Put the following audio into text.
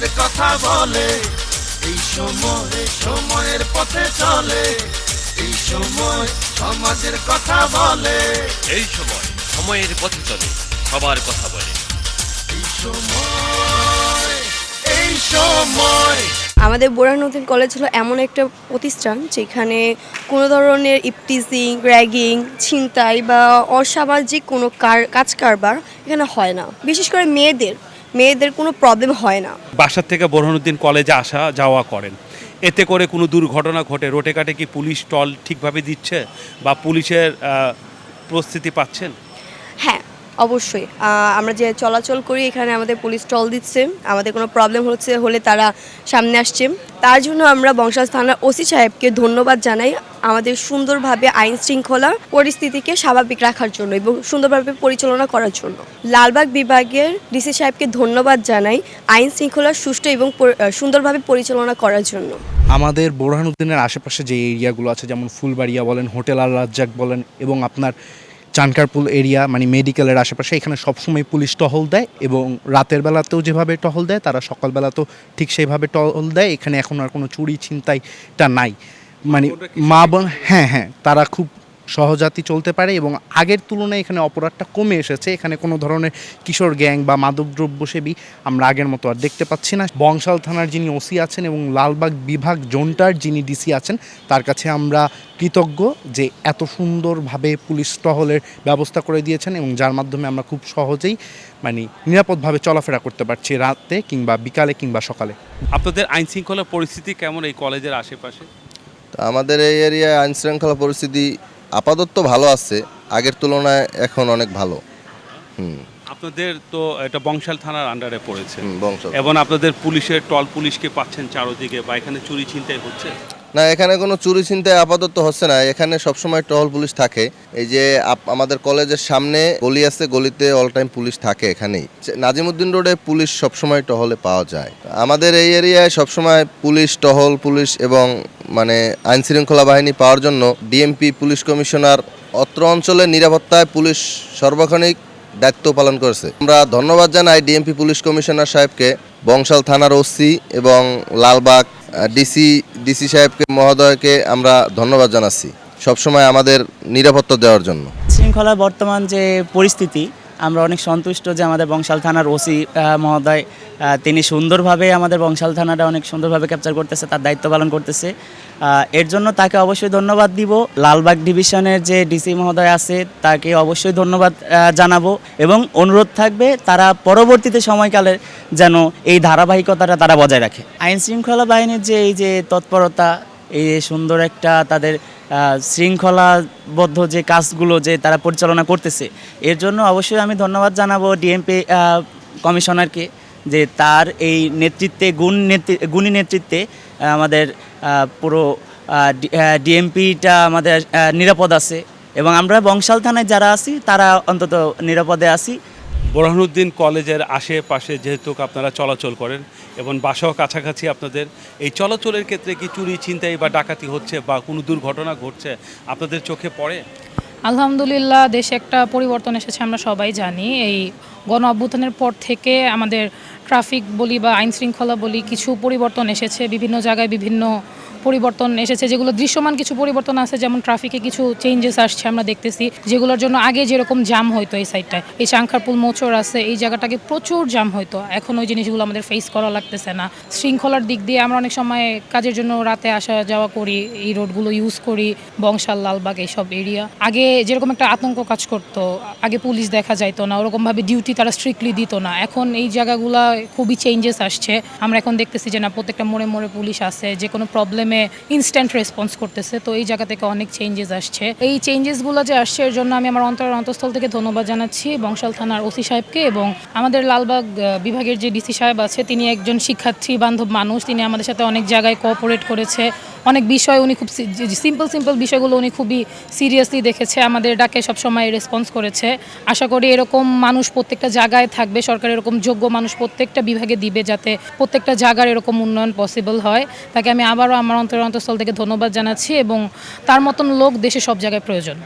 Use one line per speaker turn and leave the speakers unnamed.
সমাজের কথা বলে। এই সময় সময়ের পথে চলে। এই সময় সমাজের কথা বলে।
এই সময় সময়ের পথে চলে সবার কথা বলে।
এই সময় এই সময়।
আমাদের বোরানুদ্দিন কলেজ হলো এমন একটা প্রতিষ্ঠান যেখানে কোনো ধরনের ইপটিজিং র্যাগিং ছিনতাই বা অসামাজিক কোনো কার কাজ কারবার এখানে হয় না। বিশেষ করে মেয়েদের। মেয়েদের কোনো প্রবলেম হয় না।
বাসার থেকে বোরহানুদ্দিন কলেজে আসা যাওয়া করেন। এতে করে কোনো দুর্ঘটনা ঘটে। রোটে কাটে কি পুলিশ টল ঠিকভাবে দিচ্ছে বা পুলিশের প্রস্তুতি পাচ্ছেন?
অবশ্যই। আমরা যে চলাচল করি, এখানে আমাদের পুলিশ টল দিচ্ছে। আমাদের কোনো প্রবলেম হচ্ছে, হলে তারা সামনে আসছে। তার জন্য আমরা বংশাল থানার ওসি সাহেবকে ধন্যবাদ জানাই আমাদের সুন্দরভাবে আইন শৃঙ্খলা পরিস্থিতিকে স্বাভাবিক রাখার জন্য এবং সুন্দরভাবে পরিচালনা করার জন্য। লালবাগ বিভাগের ডিসি সাহেবকে ধন্যবাদ জানাই আইন শৃঙ্খলা সুষ্ঠু এবং সুন্দরভাবে পরিচালনা করার জন্য।
আমাদের বোরহানুদ্দিনের আশেপাশে যে এরিয়াগুলো আছে, যেমন ফুলবাড়িয়া বলেন, হোটেল আল রাজ্জাক বলেন এবং আপনার চানকারপুল এরিয়া মানে মেডিকেলের আশেপাশে এখানে সবসময় পুলিশ টহল দেয় এবং রাতের বেলাতেও যেভাবে টহল দেয় তারা সকালবেলাতেও ঠিক সেইভাবে টহল দেয়। এখানে এখন আর কোনো চুরি ছিনতাইটা নাই। মানে মা বোন হ্যাঁ হ্যাঁ তারা খুব সহজাতি চলতে পারে এবং আগের তুলনায় এখানে অপরাধটা কমে এসেছে। এখানে কোনো ধরনের কিশোর গ্যাং বা মাদকদ্রব্য সেবী আমরা আগের মতো আর দেখতে পাচ্ছি না। বংশাল থানার যিনি ওসি আছেন এবং লালবাগ বিভাগ জোনটার যিনি ডিসি আছেন তার কাছে আমরা কৃতজ্ঞ যে এত সুন্দরভাবে পুলিশ টহলের ব্যবস্থা করে দিয়েছেন এবং যার মাধ্যমে আমরা খুব সহজেই মানে নিরাপদভাবে চলাফেরা করতে পারছি রাতে কিংবা বিকালে কিংবা সকালে।
আপনাদের আইন শৃঙ্খলা পরিস্থিতি কেমন এই কলেজের আশেপাশে?
তো আমাদের এই এরিয়ায় আইন শৃঙ্খলা পরিস্থিতি আপাতত ভালো আছে আগের তুলনায় এখন অনেক ভালো। হুম।
আপনাদের তো এটা বংশাল থানার আন্ডারে পড়েছে। এবং আপনাদের পুলিশের টল পুলিশকে পাচ্ছেন চারোদিকে বা এখানে চুরি ছিনতাই হচ্ছে?
না, এখানে কোনো চুরি চিন্তায় আপাতত হচ্ছে না। এখানে সবসময় টহল পুলিশ থাকে। এই যে আমাদের কলেজের সামনে গলি আছে, গলিতে অল টাইম পুলিশ থাকে এখানেই। নাজিমুদ্দিন রোডে পুলিশ সবসময় টহলে পাওয়া যায়। আমাদের এই এরিয়ায় সবসময় পুলিশ, টহল পুলিশ এবং মানে আইন শৃঙ্খলা বাহিনী পাওয়ার জন্য ডিএমপি, পুলিশ কমিশনার অত্র অঞ্চলের নিরাপত্তায় পুলিশ সর্বক্ষণিক দায়িত্ব পালন করেছে। আমরা ধন্যবাদ জানাই ডিএমপি পুলিশ কমিশনার সাহেবকে। বংশাল থানার ওসি এবং লালবাগ ডিসি ডিসি সাহেবকে, মহোদয়কে আমরা ধন্যবাদ জানাচ্ছি সবসময় আমাদের নিরাপত্তা দেওয়ার জন্য।
শৃঙ্খলা বর্তমান যে পরিস্থিতি আমরা অনেক সন্তুষ্ট যে আমাদের বংশাল থানার ওসি মহোদয় তিনি সুন্দরভাবে আমাদের বংশাল থানাটা অনেক সুন্দরভাবে ক্যাপচার করতেছে, তার দায়িত্ব পালন করতেছে। এর জন্য তাকে অবশ্যই ধন্যবাদ দিব। লালবাগ ডিভিশনের যে ডিসি মহোদয় আছে, তাকে অবশ্যই ধন্যবাদ জানাব এবং অনুরোধ থাকবে তারা পরবর্তীতে সময়কালে যেন এই ধারাবাহিকতাটা তারা বজায় রাখে। আইন শৃঙ্খলা বাহিনীর যে এই যে তৎপরতা, এই সুন্দর একটা তাদের শৃঙ্খলাবদ্ধ যে কাজগুলো যে তারা পরিচালনা করতেছে, এর জন্য অবশ্যই আমি ধন্যবাদ জানাব ডিএমপি কমিশনারকে যে তার এই নেতৃত্বে, গুণ নেতৃ- গুণী নেতৃত্বে আমাদের পুরো ডিএমপিটা আমাদের নিরাপদ আছে এবং আমরা বংশাল থানায় যারা আছি, তারা অন্তত নিরাপদে আছি।
বোরহানুদ্দিন কলেজের আশেপাশে যেহেতু আপনারা চলাচল করেন এবং বাসাও কাছাকাছি আপনাদের, এই চলাচলের ক্ষেত্রে কি চুরি, ছিনতাই বা ডাকাতি হচ্ছে বা কোনো দুর্ঘটনা ঘটছে আপনাদের চোখে পড়ে?
আলহামদুলিল্লাহ, দেশে একটা পরিবর্তন এসেছে, আমরা সবাই জানি। এই গণ অভ্যুত্থানের পর থেকে আমাদের ট্রাফিক বলি বা আইন শৃঙ্খলা বলি কিছু পরিবর্তন এসেছে। বিভিন্ন জায়গায় বিভিন্ন পরিবর্তন এসেছে, যেগুলো দৃশ্যমান কিছু পরিবর্তন আছে, যেমন ট্রাফিকে কিছু চেঞ্জেস আসছে আমরা দেখতেছি, যেগুলোর জন্য আগে যেরকম জাম হইতো এই সাইডটায় এই চাংখারপুল মোচর আছে, এই জায়গাটাকে প্রচুর জাম হইতো। এখন ওই জিনিসগুলো আমাদের ফেস করা লাগতেছে না। শৃঙ্খলার দিক দিয়ে আমরা অনেক সময় কাজের জন্য রাতে আসা যাওয়া করি, এই রোডগুলো ইউজ করি, বংশাল, লালবাগ এইসব এরিয়া আগে যেরকম একটা আতঙ্ক কাজ করতো, আগে পুলিশ দেখা যাইতো না, ওরকমভাবে ডিউটি তারা স্ট্রিক্টলি দিত না। এখন এই জায়গাগুলো খুবই চেঞ্জেস আসছে। আমরা এখন দেখতেছি যে না, প্রত্যেকটা মোড়ে মোড়ে পুলিশ আছে যে কোনো প্রবলেমে ইনস্ট্যান্ট রেসপন্স করতেছে। তো এই জায়গা থেকে অনেক চেঞ্জেস আসছে। এই চেঞ্জেসগুলো যে আসছে, এর জন্য আমি আমার অন্তরের অন্তঃস্থল থেকে ধন্যবাদ জানাচ্ছি বংশাল থানার ওসি সাহেবকে এবং আমাদের লালবাগ বিভাগের যে ডিসি সাহেব আছে, তিনি একজন শিক্ষার্থী বান্ধব মানুষ। তিনি আমাদের সাথে অনেক জায়গায় কোঅপারেট করেছে। অনেক বিষয় উনি খুব সিম্পল সিম্পল বিষয়গুলো উনি খুবই সিরিয়াসলি দেখেছে, আমাদের ডাকে সবসময় রেসপন্স করেছে। আশা করি এরকম মানুষ প্রত্যেকটা জায়গায় থাকবে, সরকার এরকম যোগ্য মানুষ প্রত্যেকটা বিভাগে দিবে যাতে প্রত্যেকটা জায়গার এরকম উন্নয়ন পসিবল হয়। তাকে আমি আবারও আমার অন্তর অন্তঃস্থল থেকে ধন্যবাদ জানাচ্ছি এবং তার মতন লোক দেশে সব জায়গায় প্রয়োজন।